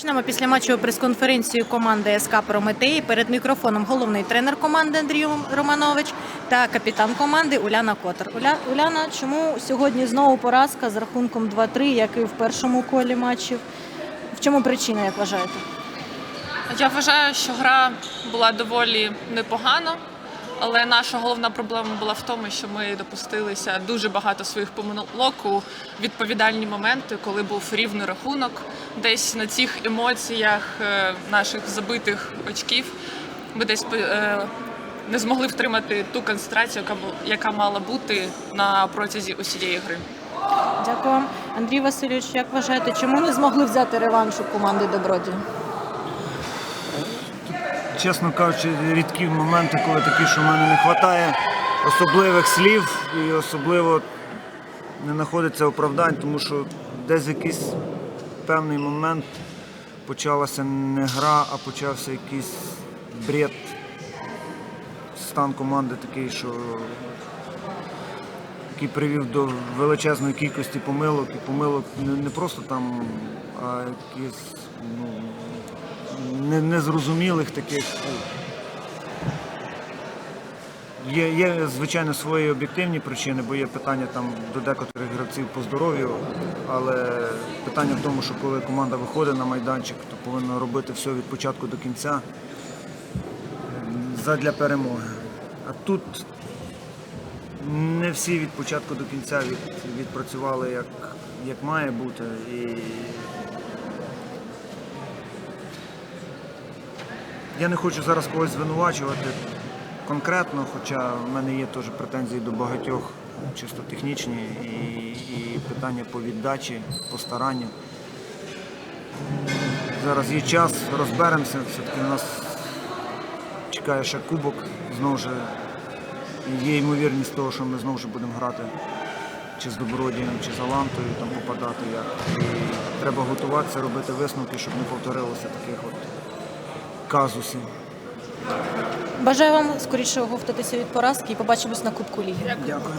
Почнемо після матчу прес-конференцію команди СК Прометеї. Перед мікрофоном головний тренер команди Андрій Романович та капітан команди Уляна Котер. Уля... Уляна, чому сьогодні знову поразка з рахунком 2-3, як і в першому колі матчів? В чому причина, як вважаєте? Я вважаю, що гра була доволі непогана, але наша головна проблема була в тому, що ми допустилися дуже багато своїх помилок у відповідальні моменти, коли був рівний рахунок. Десь на цих емоціях е, наших забитих очків ми десь е, не змогли втримати ту концентрацію, яка мала бути на протязі усієї гри. Дякую. Андрій Васильович, як вважаєте, чому не змогли взяти реванш у команди Добродій? Чесно кажучи, рідкі моменти, коли такі, що в мене не вистачає особливих слів і особливо не знаходиться оправдань, тому що десь якийсь певний момент почалася не гра, а почався якийсь бред. Стан команди такий, що який привів до величезної кількості помилок, і помилок не, просто там, а якісь ну, незрозумілих таких. Є, є, звичайно, свої об'єктивні причини, бо є питання там до декотрих гравців по здоров'ю, але питання в тому, що коли команда виходить на майданчик, то повинна робити все від початку до кінця задля перемоги. А тут не всі від початку до кінця від, відпрацювали як, як має бути. І Я не хочу зараз когось звинувачувати конкретно, хоча в мене є теж претензії до багатьох, чисто технічні, і, і питання по віддачі, по старанню. Зараз є час, розберемося. Все-таки нас чекає ще кубок. Знову ж є ймовірність того, що ми знову ж будемо грати чи з Добродієм, чи з Алантою, там попадати як. І треба готуватися, робити висновки, щоб не повторилося таких от казусів. Бажаю вам скоріше оговтатися від поразки і побачимось на Кубку Ліги. Дякую.